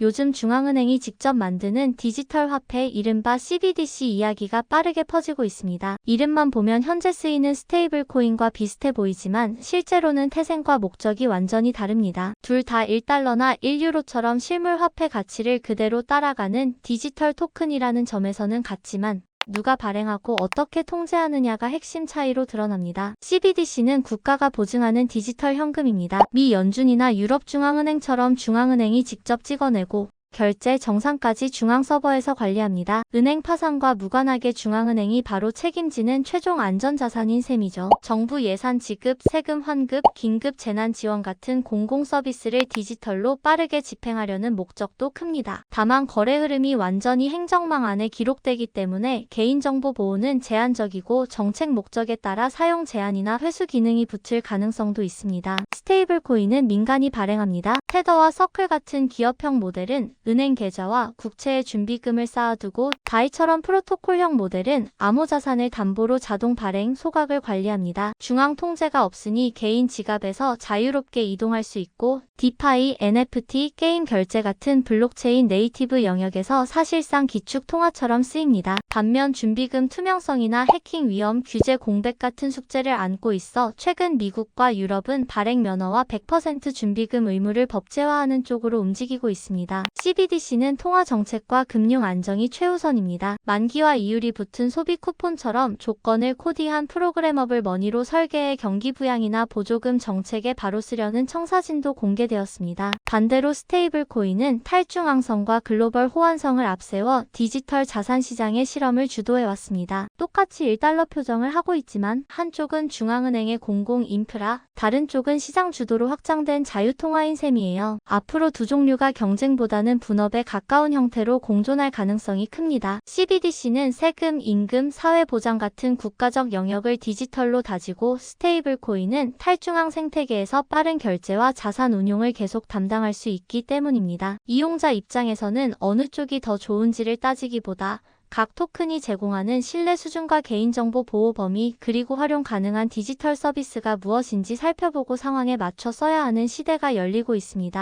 요즘 중앙은행이 직접 만드는 디지털 화폐 이른바 CBDC 이야기가 빠르게 퍼지고 있습니다. 이름만 보면 현재 쓰이는 스테이블 코인과 비슷해 보이지만 실제로는 태생과 목적이 완전히 다릅니다. 둘 다 1달러나 1유로처럼 실물 화폐 가치를 그대로 따라가는 디지털 토큰이라는 점에서는 같지만 누가 발행하고 어떻게 통제하느냐가 핵심 차이로 드러납니다. CBDC는 국가가 보증하는 디지털 현금입니다. 미 연준이나 유럽 중앙은행처럼 중앙은행이 직접 찍어내고 결제 정상까지 중앙 서버에서 관리합니다. 은행 파산과 무관하게 중앙은행이 바로 책임지는 최종 안전자산인 셈이죠. 정부 예산 지급, 세금 환급, 긴급 재난 지원 같은 공공 서비스를 디지털로 빠르게 집행하려는 목적도 큽니다. 다만 거래 흐름이 완전히 행정망 안에 기록되기 때문에 개인정보 보호는 제한적이고 정책 목적에 따라 사용 제한이나 회수 기능이 붙을 가능성도 있습니다. 스테이블 코인은 민간이 발행합니다. 테더와 서클 같은 기업형 모델은 은행 계좌와 국채의 준비금을 쌓아두고 다이처럼 프로토콜형 모델은 암호자산을 담보로 자동 발행, 소각을 관리합니다. 중앙 통제가 없으니 개인 지갑에서 자유롭게 이동할 수 있고 디파이, NFT, 게임 결제 같은 블록체인 네이티브 영역에서 사실상 기축 통화처럼 쓰입니다. 반면 준비금 투명성이나 해킹 위험, 규제 공백 같은 숙제를 안고 있어 최근 미국과 유럽은 발행 면허와 100% 준비금 의무를 법제화하는 쪽으로 움직이고 있습니다. CBDC는 통화 정책과 금융 안정이 최우선입니다. 만기와 이율이 붙은 소비 쿠폰처럼 조건을 코디한 프로그래머블 머니로 설계해 경기 부양이나 보조금 정책에 바로 쓰려는 청사진도 공개되었습니다. 반대로 스테이블 코인은 탈중앙성과 글로벌 호환성을 앞세워 디지털 자산 시장의 실험을 주도해 왔습니다. 똑같이 1달러 표정을 하고 있지만 한쪽은 중앙은행의 공공 인프라, 다른 쪽은 시장 주도로 확장된 자유통화인 셈이에요. 앞으로 두 종류가 경쟁보다는 분업에 가까운 형태로 공존할 가능성이 큽니다. CBDC는 세금, 임금, 사회보장 같은 국가적 영역을 디지털로 다지고 스테이블 코인은 탈중앙 생태계에서 빠른 결제와 자산 운용을 계속 담당할 수 있기 때문입니다. 이용자 입장에서는 어느 쪽이 더 좋은지를 따지기보다 각 토큰이 제공하는 신뢰 수준과 개인정보 보호 범위 그리고 활용 가능한 디지털 서비스가 무엇인지 살펴보고 상황에 맞춰 써야 하는 시대가 열리고 있습니다.